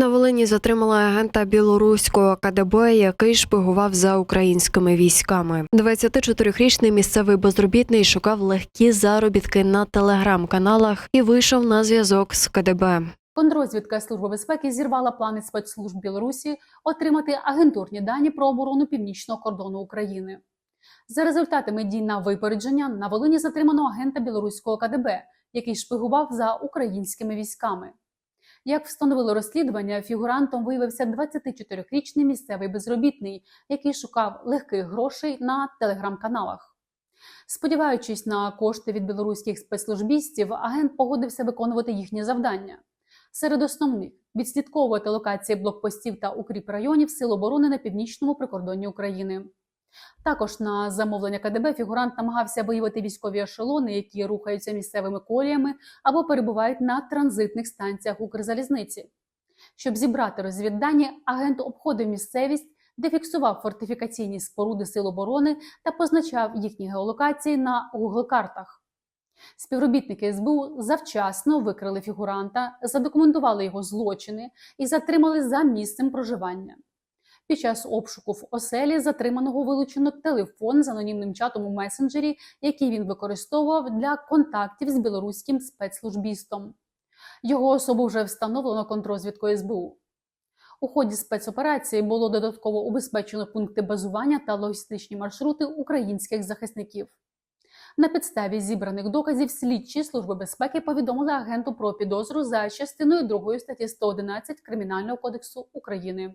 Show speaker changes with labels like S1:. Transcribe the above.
S1: На Волині затримали агента білоруського КДБ, який шпигував за українськими військами. 24-річний місцевий безробітний шукав легкі заробітки на телеграм-каналах і вийшов на зв'язок з КДБ.
S2: Контррозвідка Служби безпеки зірвала плани спецслужб Білорусі отримати агентурні дані про оборону північного кордону України. За результатами дій на випередження на Волині затримано агента білоруського КДБ, який шпигував за українськими військами. Як встановило розслідування, фігурантом виявився 24-річний місцевий безробітний, який шукав легких грошей на телеграм-каналах. Сподіваючись на кошти від білоруських спецслужбістів, агент погодився виконувати їхні завдання. Серед основних відслідковувати локації блокпостів та укріп районів Сил оборони на північному прикордонні України. Також на замовлення КДБ фігурант намагався виявити військові ешелони, які рухаються місцевими коліями або перебувають на транзитних станціях Укрзалізниці. Щоб зібрати розвіддані, агент обходив місцевість, де фіксував фортифікаційні споруди Сил оборони та позначав їхні геолокації на Google-картах. Співробітники СБУ завчасно викрили фігуранта, задокументували його злочини і затримали за місцем проживання. Під час обшуку в оселі затриманого вилучено телефон з анонімним чатом у месенджері, який він використовував для контактів з білоруським спецслужбістом. Його особу вже встановлено контрозвідкою СБУ. У ході спецоперації було додатково убезпечено пункти базування та логістичні маршрути українських захисників. На підставі зібраних доказів слідчі служби безпеки повідомили агенту про підозру за частиною 2 статті 111 Кримінального кодексу України.